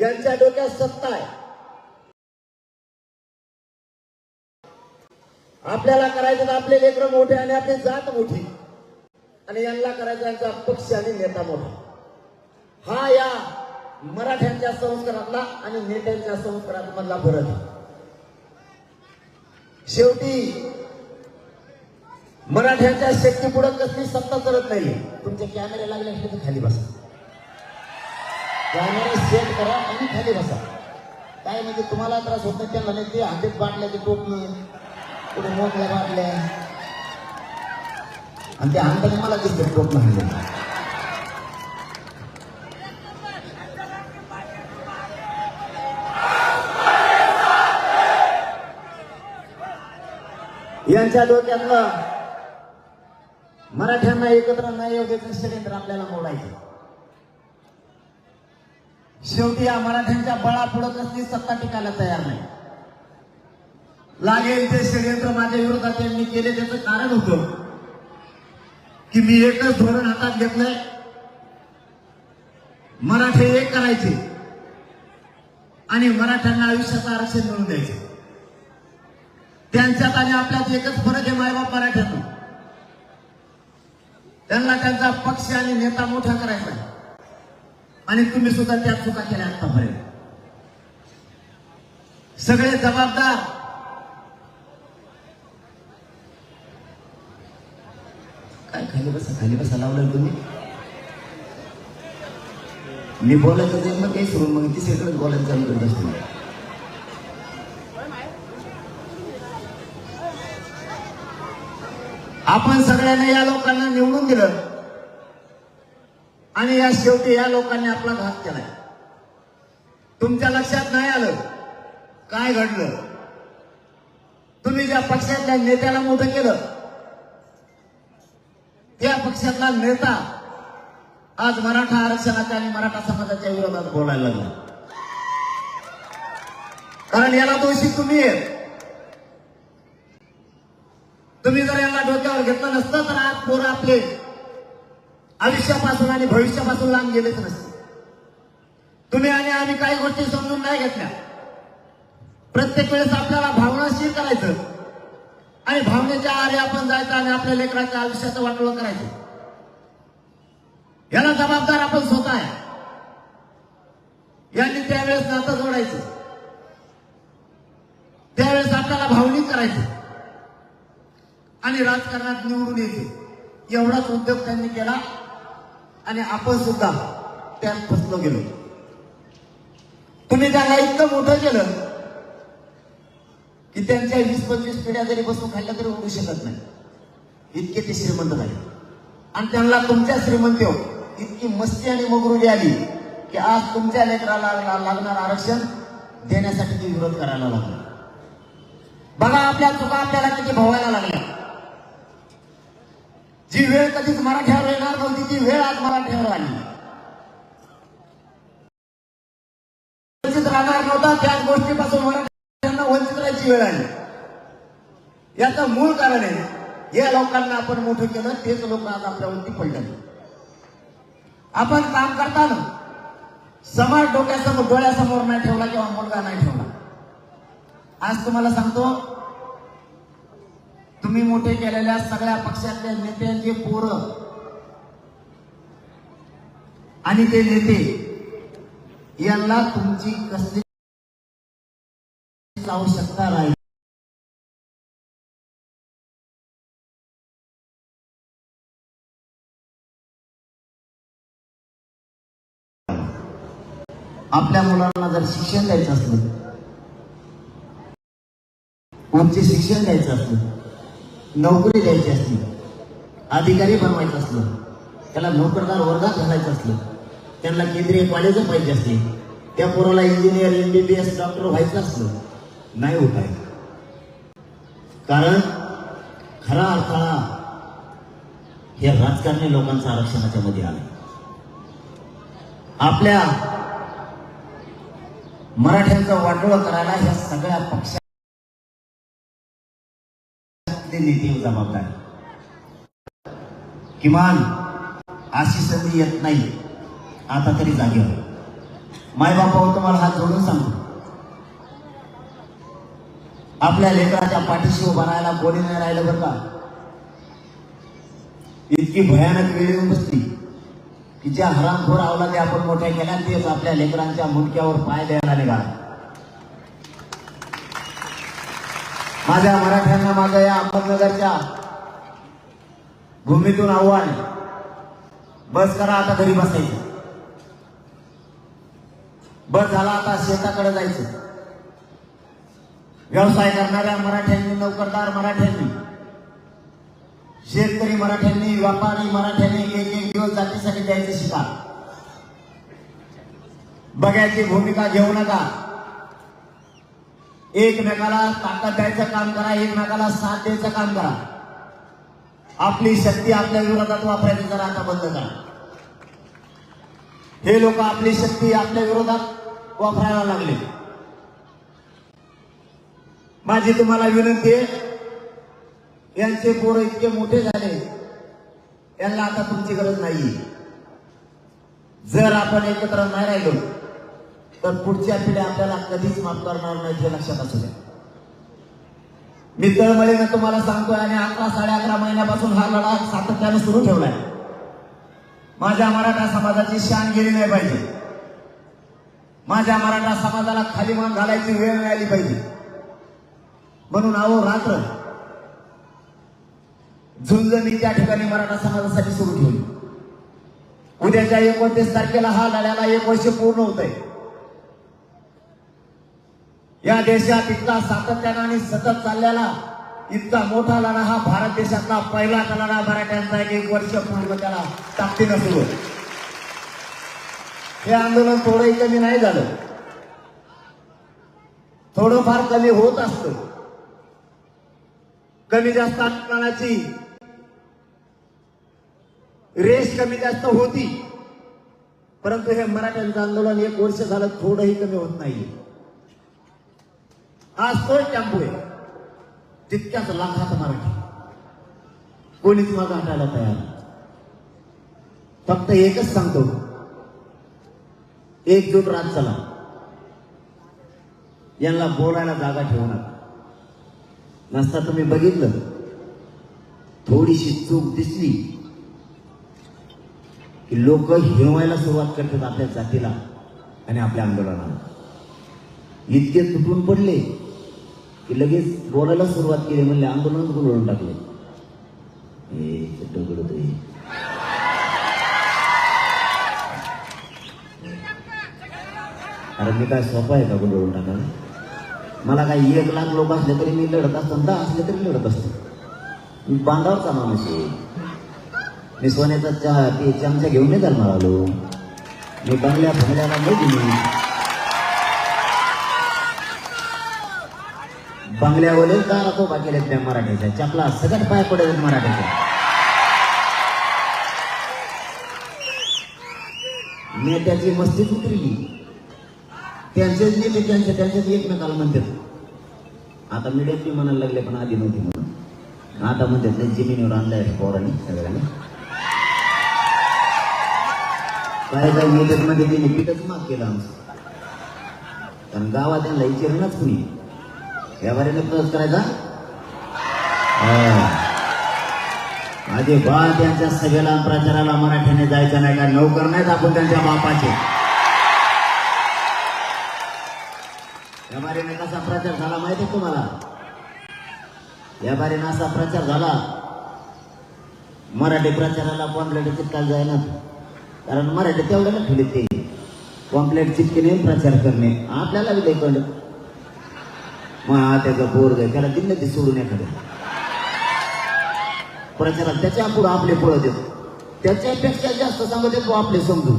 यांच्या डोक्यात सत्ता आहे. आपल्याला करायचं तर आपले लेकर मोठे आणि आपली जात मोठी. आणि यांना करायचा यांचा पक्ष आणि नेता मोठा. हा या मराठ्यांच्या संस्कारातला आणि नेत्यांच्या संस्कारात मधला फरक शेवटी मराठ्यांच्या शक्ती पुढे कसली सत्ता करत नाही तुमचे कॅमेरे लागले तर खाली बसा. कॅमेरे सेट करा आणि खाली बसा. काय म्हणजे तुम्हाला त्रास होत नाही त्यांना नाही ते हातात बाटल्या ते टोपणी. कुठे मोठल्या बाटल्या. आणि ते हाताने मला दिसते टोप हाणलं. यांच्या डोक्यातलं मराठ्यांना एकत्र नाही येऊ द्यायचं षडयंत्र आपल्याला मोडायचं. शेवटी या मराठ्यांच्या बळापुढं कसली सत्ता टिकायला तयार नाही. लागेल ते षडयंत्र माझ्या विरोधात मी केले त्याचं कारण होतं की मी एकच धोरण हातात घेतलंय. मराठे एक करायचे आणि मराठ्यांना आयुष्याचं आरक्षण मिळून द्यायचे. त्यांच्यात आणि आपल्यात एकच फरक आहे मायबाप मराठ्यातून. त्यांना त्यांचा पक्ष आणि नेता मोठा करायचा आहे. आणि तुम्ही सुद्धा त्या चुका केल्या आतापर्यंत. सगळे जबाबदार. काय खाली बसा खाली बसा लावलं तुम्ही. मी बोलायचं जाईल मग काही सोडून मग तिसरीकडे बोलायचं चालू करत असतो आपण सगळ्यांना या लोकांना निवडून दिलं. आणि या शेवटी या लोकांनी आपला घात केलाय. तुमच्या लक्षात नाही आलं? काय घडलं? तुम्ही ज्या पक्षातल्या नेत्याला मोठं केलं त्या पक्षातला नेता आज मराठा आरक्षणाच्या आणि मराठा समाजाच्या विरोधात बोलायला लागला. कारण याला दोषी तुम्ही आहे तुम्ही जर यांना डोक्यावर घेतलं नसतं तर आज पोरं आपले आयुष्यापासून आणि भविष्यापासून लांब गेलेच नसते. तुम्ही आणि आम्ही काही गोष्टी समजून नाही घेतल्या. प्रत्येक वेळेस आपल्याला भावनाशील करायचं. आणि भावनेच्या आरे आपण जायचं आणि आपल्या लेकराच्या आयुष्याचं वाटोळ करायचं. याला जबाबदार आपण स्वतः आहे. यांनी त्यावेळेस नातं जोडायचं. त्यावेळेस आपल्याला भावनिक करायचं. आणि राजकारणात निवडून यायचं. एवढाच उद्योग त्यांनी केला. आणि आपण सुद्धा त्यात फसलो गेलो. तुम्ही त्यांना इतकं मोठं केलं की त्यांच्या वीस पंचवीस पिढ्या जरी बसून खाल्ल्या तरी उडू शकत नाही. इतके ते श्रीमंत झाले. आणि त्यांना तुमच्या श्रीमंती हो, इतकी मस्ती आणि मगरुरी आली की आज तुमच्या लेकराला लागणार आरक्षण देण्यासाठी ते विरोध करायला लागला. बघा आपल्या चुका आपल्याला किती भोवायला लागल्या. जी वेळ कधीच मराठ्यावर येणार नव्हती ती वेळ आज मराठ्यावर आली वंचित राहणार नव्हता त्याच गोष्टीपासून मराठ्यांना वंचित राहायची वेळ आली. याचं मूळ कारण आहे या लोकांना आपण मोठं केलं तेच लोक आज आपल्यावरती पडले आपण काम करताना समाज डोक्यासमोर डोळ्यासमोर नाही ठेवला किंवा मुलगा नाही ठेवला. आज तुम्हाला सांगतो तुम्ही मोठे केलेल्या सगळ्या पक्षातल्या नेत्यांचे पोरं आणि ते नेते यांना तुमची कसली आवश्यकता राहील? आपल्या मुलांना जर शिक्षण द्यायचं असलं उच्च शिक्षण द्यायचं असलं नोकरी द्यायची असली अधिकारी बनवायचं असलं त्याला नोकरदार वर्गात घालायचं असलं त्यांना केंद्रीय कॉलेज पाहिजे असते त्या पोराला इंजिनियर एमबीबीएस डॉक्टर व्हायचं असलं नाही हो उपाय कारण खरा अडथळा हे राजकारणी लोकांचं आरक्षणाच्या मध्ये आलं आपल्या मराठ्यांचं वाटोळं करायला ह्या सगळ्या पक्षा नेते जबाबदार. किमान अशी संधी येत नाही आता तरी जागेवर. मायबापावर तुम्हाला हात जोडून सांगतो. आपल्या लेकराच्या पाठीशी उभा राहायला कोणी नाही राहिलं बरं का? इतकी भयानक वेळ येऊन बसली की ज्या हरामखोर अवलादे आपण मोठ्या केल्या तेच आपल्या लेकरांच्या मुंडक्यावर पाय द्यायला निघाला. माझ्या मराठ्यांना माझ्या या अहमदनगरच्या भूमीतून आव्हान बस करा आता घरी बसायचं. बस झाला आता शेताकडे जायचं. व्यवसाय करणाऱ्या मराठ्यांनी नोकरदार मराठ्यांनी शेतकरी मराठ्यांनी व्यापारी मराठ्यांनी एक एक दिवस जातीसाठी द्यायचं शिका बघायची भूमिका घेऊ नका. एकमेकाला ताकद द्यायचं काम करा एकमेकाला साथ द्यायचं काम करा. आपली शक्ती आपल्या विरोधात वापरायची जरा आता बंद करा. हे लोक आपली शक्ती आपल्या विरोधात वापरायला लागले. माझी तुम्हाला विनंती आहे यांचे पोरं इतके मोठे झाले यांना आता तुमची गरज नाही जर आपण एकत्र नाही राहिलो तर पुढच्या पिढ्या आपल्याला कधीच माफ करणार नाही हे लक्षात असू द्या मी तळमळीनं तुम्हाला सांगतोय आणि अकरा साडे अकरा महिन्यापासून हा लढा सातत्यानं सुरू ठेवलाय. माझ्या मराठा समाजाची शान गेली नाही पाहिजे. माझ्या मराठा समाजाला खाली मान घालायची वेळ मिळाली पाहिजे. म्हणून अहो रात्र. झुंज मी त्या ठिकाणी मराठा समाजासाठी सुरू ठेवली. उद्याच्या एकोणतीस तारखेला हा लढ्याला एक वर्ष पूर्ण होत आहे या देशात इतका सातत्यानं आणि सतत चाललेला इतका मोठा लढा हा भारत देशातला पहिला लढा मराठ्यांचा एक एक वर्ष पूर्ण त्याला ताकदीनं सुरू हे आंदोलन थोडंही कमी नाही झालं. थोडंफार कमी होत असत. कमी जास्त आंदोलनाची रेस कमी जास्त होती. परंतु हे मराठ्यांचं आंदोलन एक वर्ष झालं थोडंही कमी होत नाही आज तोच टेम्पो आहे तितक्याच लाखात मराठी. कोणीच माझा हटायला तयार फक्त एकच सांगतो. एकजूट रात चला. यांना बोलायला जागा ठेवणार नसता तुम्ही बघितलं. थोडीशी चूक दिसली की लोक हिरवायला सुरुवात करतात आपल्या जातीला आणि आपल्या आंदोलनाला. इतके तुटून पडले. की लगेच बोलायला सुरुवात केली म्हणले आंदोलनच बोलवून टाकले. हे दगड अरे मी काय सोपा आहे का गुंडळून टाकायला? मला काय एक लाख लोक असले तरी मी लढत असतो दहा असले तरी लढत असतो. मी बांधावरचा माणूस आहे. मी सोन्याचा चहा ते चमचा घेऊन नाही चालणार आलो. मी बंगल्या फंगल्याला नाही दिली. बंगल्यावरून का नको केलेत त्या मराठीच्या चपला सगळ्यात पाय पडत मराठीच्या नेत्याची मस्तीच उतरली. त्यांचेच नेते त्यांचे त्यांच्याच एकमेकाला म्हणतात. आता मीडियात म्हणायला लागले पण आधी नव्हती म्हणून. आता म्हणतात नाही जमिनीवर आणलाय पोरांनी सगळ्यांनी. काय काय मेजरमध्ये पीठच माग केलं आमचं. कारण गावात त्यांना विचारणच कुणी. व्यापाऱ्याने प्रवेश करायचा? हा. आधी बा त्यांच्या सगळ्याला प्रचाराला मराठीने जायचं नाही का? नोकर नाहीत आपण त्यांच्या बापाचे. व्यापारीने कसा प्रचार झाला माहिती आहे तुम्हाला? व्यापारीने असा प्रचार झाला. मराठी प्रचाराला पॉम्प्लेट चिटकायला जायना. कारण मराठी तेवढ्याला ठेवले ते. पॉम्प्लेट चिटकेने प्रचार करणे. आपल्याला बी ते कळलं. मग त्याचं पोरग त्याला दिलं ते सोडून एखादं. प्रचारात त्याच्या पुढं आपले पुढं देतो त्याच्यापेक्षा जास्त सांगत येतो आपले समजू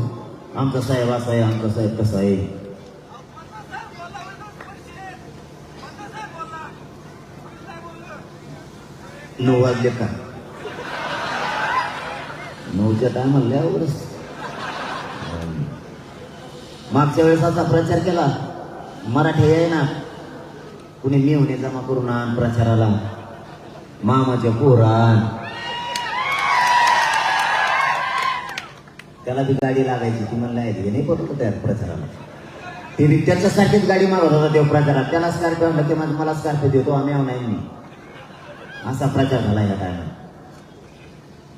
आमचा साहेब असा आहे आमचा साहेब कसा आहे. नऊ वाजले का? नऊच्या टायमाला लय अवघडच मागच्या वेळेस असा प्रचार केला मराठी आहे ना कुणी मेवणे जमा करून आण प्रचाराला? मामाच्या पोरान त्याला ती गाडी लागायची ती म्हणला हे नाही पडतो त्या प्रचाराला. ते बी त्याच्यासारखीच गाडी मागवत होता देव प्रचारात. त्याला स्कार्पिओ म्हणलं ते माझं मला स्कार्पिओ देतो आम्ही आव नाही. मी असा प्रचार झाला या टायमा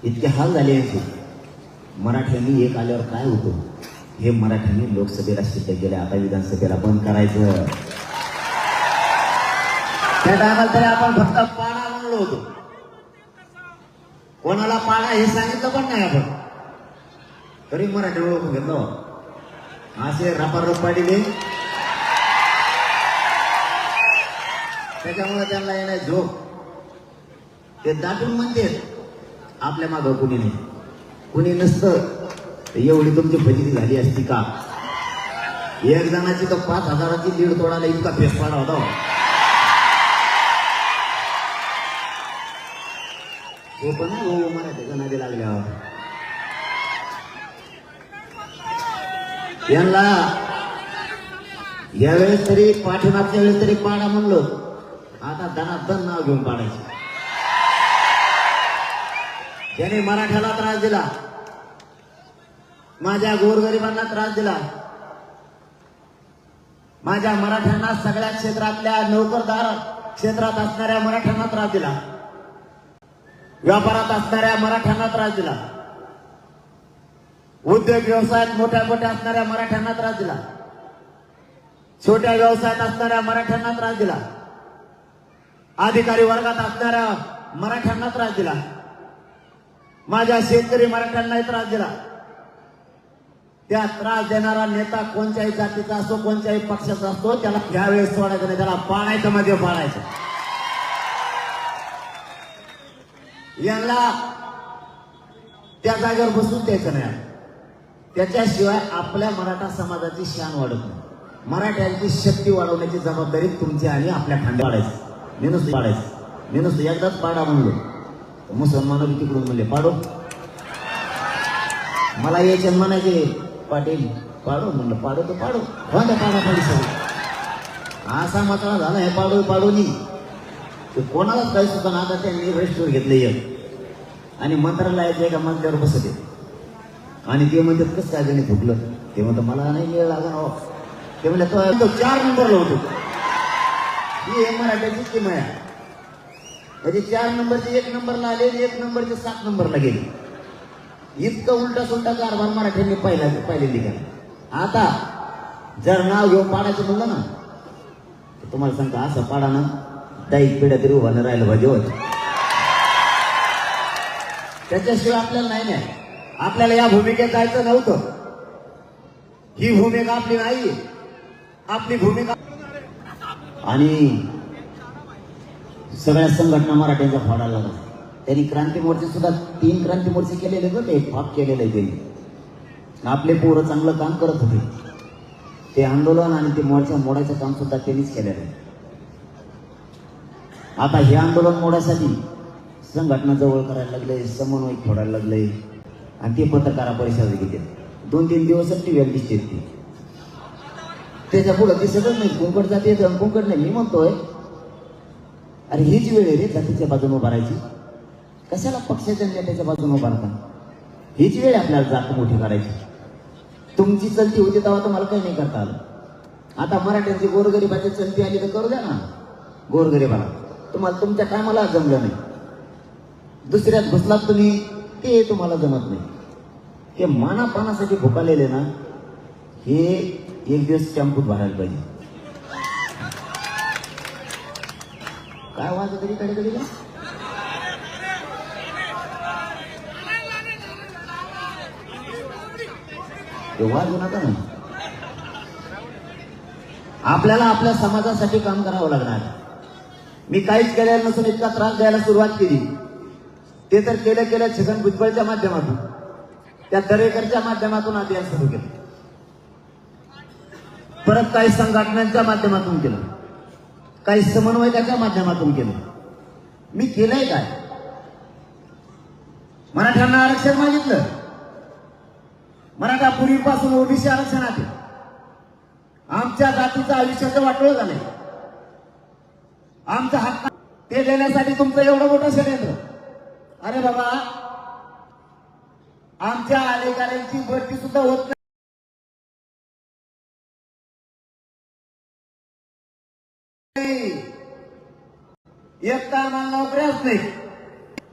इतके हाल झाले यांचे. मराठ्यांनी एक आल्यावर काय होतं? हे मराठ्यांनी लोकसभेला सिद्ध गेले आता विधानसभेला बंद करायचं. त्या टायमाला तरी आपण फक्त पाडा म्हणलो होतो. कोणाला पाडा हे सांगितलं पण नाही आपण. तरी मराठी ओळखून घेतलो असे रपार पाडीले. त्याच्यामुळे त्यांना येणार झोप. ते दाटून म्हणते आपल्या मागं कुणी नाही. कुणी नसतं. एवढी तुमची फजिती झाली असती का? एक जणाची तर पाच हजाराची दीड तोडाला इतका फेस पाडा होता. हे पण नाही हो मराठीच्या नादी लागल्यावर यांना यावेळेस तरी पाठीमागच्या वेळेस तरी पाडा म्हणलो. आता दनादन नाव घेऊन पाडायचे. ज्याने मराठ्याला त्रास दिला माझ्या गोरगरिबांना त्रास दिला माझ्या मराठ्यांना सगळ्या क्षेत्रातल्या नोकरदार क्षेत्रात असणाऱ्या मराठ्यांना त्रास दिला. व्यापारात असणाऱ्या मराठ्यांना त्रास दिला. उद्योग व्यवसायात मोठ्या मोठ्या असणाऱ्या मराठ्यांना त्रास दिला. छोट्या व्यवसायात असणाऱ्या मराठ्यांना त्रास दिला. अधिकारी वर्गात असणाऱ्या मराठ्यांना त्रास दिला. माझ्या शेतकरी मराठ्यांनाही त्रास दिला. त्या त्रास देणारा नेता कोणत्याही जातीचा असो कोणत्याही पक्षाचा असतो त्याला यावेळेस सोडायचं नाही. त्याला पाळायचं मध्ये पाळायचं. यांना त्या जागेवर बसून द्यायचं नाही. त्याच्याशिवाय आपल्या मराठा समाजाची शान वाढत नाही. मराठ्यांची शक्ती वाढवण्याची जबाबदारी तुमची आणि आपल्या खांद्या पाडायची मी नुसतं पाडायचं मी नुसतं एकदाच पाडा म्हणलो. तर तिकडून म्हणले पाडो. मला याचे म्हणायचे पाटील. पाडो म्हणलं. पाडो तर पाडो. पाडा पाडी सगळं असा मात्र झाला हे पाडो पाडो नी. ते कोणालाच काही सुद्धा ना आता त्यांनी रेस्टवर घेतले एक आणि मंत्रालयाच्या एका मंत्र्यावर बसत आहे. आणि ते म्हणतात कसं काय गणित फुटलं ते म्हणतात मला नाही वेळ लागला हो. ते म्हणले तो चार नंबरला होतो. ही हे मराठ्याची किमया म्हणजे चार नंबरचे एक नंबरला आले एक नंबरचे सात नंबरला गेले. इतकं उलटा सुलटा कारभार मराठ्यांनी पाहिला पाहिलेली का? आता जर नाव घेऊन पाडायचं म्हणलं ना तुम्हाला सांगतो असं पाडा ना दाईक पिढ्या तरी उभा राहिलं पाहिजे होत त्याच्याशिवाय आपल्याला नाही नाही आपल्याला या भूमिकेत जायचं नव्हतं. ही भूमिका आपली नाही. आपली भूमिका आणि सगळ्या संघटना मराठ्यांचा फाडायला लागल्या. त्यांनी क्रांती मोर्चे सुद्धा तीन क्रांती मोर्चे केलेले होते फाप केलेले त्यांनी आपले पोरं चांगलं काम करत होते. ते आंदोलन आणि ते मोर्चा मोडायचं काम सुद्धा त्यांनीच केलेलं आहे. आता हे आंदोलन मोडायसाठी संघटना जवळ करायला लागले समन्वय फोडायला लागले. आणि ते पत्रकारा परिषद घेते दोन तीन दिवसच टी व्ही दिसते ती त्याच्या पुढं दिसतच सगळं नाही कुंकड जाते कुंकड नाही. मी म्हणतोय अरे हीच वेळ आहे रे जातीच्या बाजूने उभारायची कशाला पक्षाच्या नेत्याच्या बाजूने उभारता हीच वेळ आपल्याला जात मोठी करायची. तुमची चलती होती तेव्हा तुम्हाला काही नाही करता आलं. आता मराठ्यांची गोरगरिबाची चलती आली तर करू द्या ना. गोरगरिबाला. तुम्हाला तुमच्या टायमाला जमलं नाही. दुसऱ्यात बसलात तुम्ही ते तुम्हाला जमत नाही. हे मानापानासाठी भुकालेले ना हे एक दिवस शॅम्पूत भरायला पाहिजे. काय वाजत तरी कडे कडे ते वाजू नका ना. आपल्याला आपल्या समाजासाठी काम करावं लागणार. मी काहीच करायला नसून इतका त्रास द्यायला सुरुवात केली. ते तर केलं केलं छगन भुजबळच्या माध्यमातून. त्या दरेकरच्या माध्यमातून अभियान सुरू केलं. परत काही संघटनांच्या माध्यमातून केलं. काही समन्वयकाच्या माध्यमातून केलं. मी केलंय काय? मराठ्यांना आरक्षण मागितलं. मराठा पूर्वीपासून ओबीसी आरक्षण आले आमच्या जातीचं आयुष्याचं वाटोळ झालंय. आमचा हक्क ते देण्यासाठी तुमचं एवढं मोठं षडयंत्र. अरे बाबा आमच्या अधिकाऱ्यांची भरती सुद्धा होत नाही. एक टायमाला नोकऱ्याच नाही.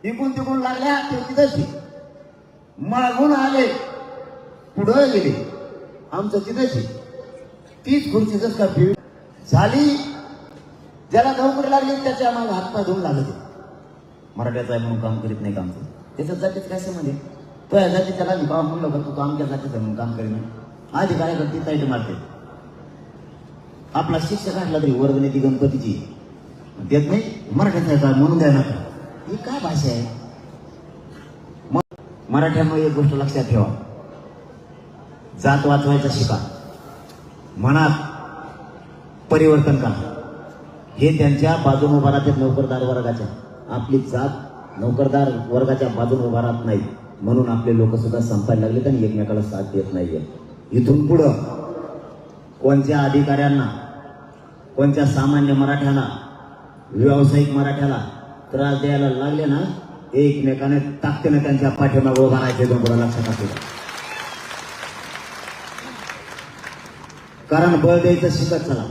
इकून तिकून लागल्या ते तिथंच मागून आले पुढं गेले. आमचं तिथंच तीच खुर्ची का फिर झाली. ज्याला नोकरी लागली त्याच्या मग हातपाय धुवून लागले. मराठ्याचा आहे म्हणून काम करीत नाही काम त्याच्या जातीत काय संबंध आहे तो या जाती त्याला काम म्हणलं का तू काम केलं जातीचं म्हणून काम करीन आधी काय करते ताईट मारते. आपला शिक्षक असला तरी वर्गणीती गणपतीची. देत नाही मराठ्याचा आहे काय म्हणून द्या नका ही काय भाषा आहे? मराठ्यामुळे एक गोष्ट लक्षात ठेवा. जात वाचवायचा शिका. मनात परिवर्तन करा. हे त्यांच्या बाजून उभा राहतात नोकरदार वर्गाच्या. आपली जात नोकरदार वर्गाच्या बाजून उभा राहत नाही म्हणून आपले लोक सुद्धा संपायला लागलेत आणि एकमेकाला साथ देत नाहीये इथून पुढं कोणत्या अधिकाऱ्यांना कोणत्या सामान्य मराठ्याला व्यावसायिक मराठ्याला त्रास द्यायला लागले ना एकमेकाने ताकदीनं त्यांच्या पाठीमागे उभा राहायचे दोन पुढे लक्षात असू कारण बळ द्यायचं शिकत चला.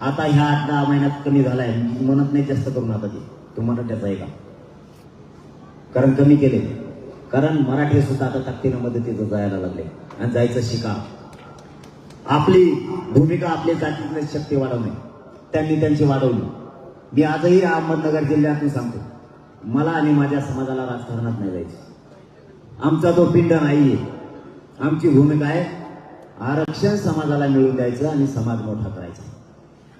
आता ह्या आठ दहा महिन्यात कमी झालाय. मी म्हणत नाही जास्त करून आता ते. तुम्हाला मराठ्याचा आहे का कारण कमी केले. कारण मराठी सुद्धा आता ताकदीनं मदतीचं जायला लागले. आणि जायचं शिका. आपली भूमिका आपल्या जातीतली शक्ती वाढवणे. त्यांनी त्यांची वाढवली. मी आजही अहमदनगर जिल्ह्यातून सांगतो. मला आणि माझ्या समाजाला राजकारणात नाही जायचं. आमचा तो पिंड नाहीये. आमची भूमिका आहे आरक्षण समाजाला मिळवून द्यायचं आणि समाज मोठा करायचा.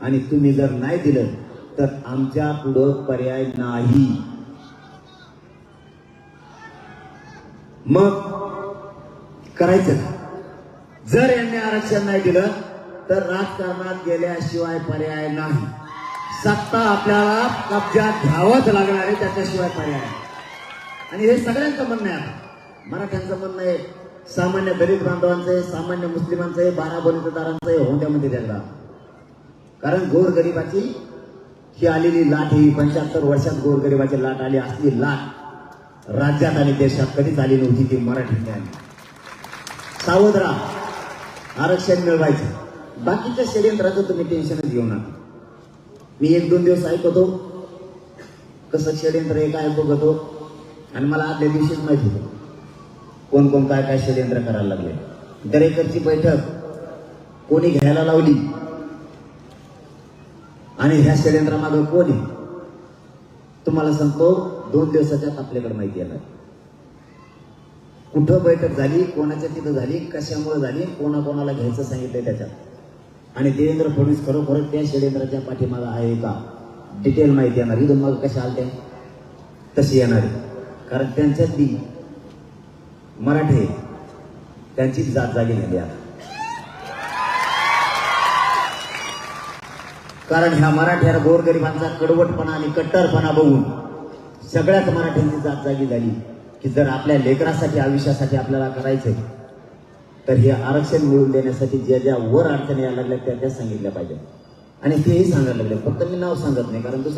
आणि तुम्ही जर नाही दिलं तर आमच्या पुढं पर्याय नाही. मग करायचं जर यांनी आरक्षण नाही दिलं तर राजकारणात गेल्याशिवाय पर्याय नाही. सत्ता आपल्याला कब्जात घ्यावंच लागणार आहे त्याच्याशिवाय पर्याय आणि हे सगळ्यांचं म्हणणं आहे मराठ्यांचं म्हणणं आहे सामान्य दलित बांधवांचं आहे सामान्य मुस्लिमांचं आहे बारा बलितदारांचं आहे त्यांना कारण गोरगरिबाची ही आलेली लाट ही पंच्याहत्तर वर्षात गोरगरिबाची लाट आली. असली लाट राज्यात आणि देशात कधीच आली नव्हती ती मराठीने आली. सावध राहा. आरक्षण मिळवायचं. बाकीच्या षडयंत्राचं तुम्ही टेन्शनच घेऊ नका. मी एक दोन दिवस ऐकतो. कसं षडयंत्र एक काय बघतो आणि मला आदल्या दिवशीच माहीत होतं. कोण कोण काय काय षडयंत्र करायला लागले. दरेकरची बैठक. कोणी घ्यायला लावली. आणि ह्या षडयंत्रामागं कोण आहे? तुम्हाला सांगतो दोन दिवसाच्यात आपल्याकडे माहिती येणार. कुठं बैठक झाली कोणाच्या तिथं झाली कशामुळे झाली कोणाकोणाला घ्यायचं सांगितलं त्याच्यात. आणि देवेंद्र फडणवीस खरोखर त्या षडयंत्राच्या पाठीमागं आहे का? डिटेल माहिती येणार. इथून मग कशा आलते तशी येणार कारण कारण त्यांच्यातली मराठे त्यांची जात जागी झाली आहे कारण ह्या मराठ्या गोरगरिबांचा कडवटपणा आणि कट्टरपणा बघून सगळ्याच मराठ्यांची जात जागी झाली की जर आपल्या लेकरासाठी आयुष्यासाठी आपल्याला करायचंय तर हे आरक्षण मिळवून देण्यासाठी ज्या ज्या वर अडचणी यायला लागल्या त्या त्या सांगितल्या पाहिजे आणि तेही सांगायला लागले. फक्त मी नाव सांगत नाही कारण दुसरं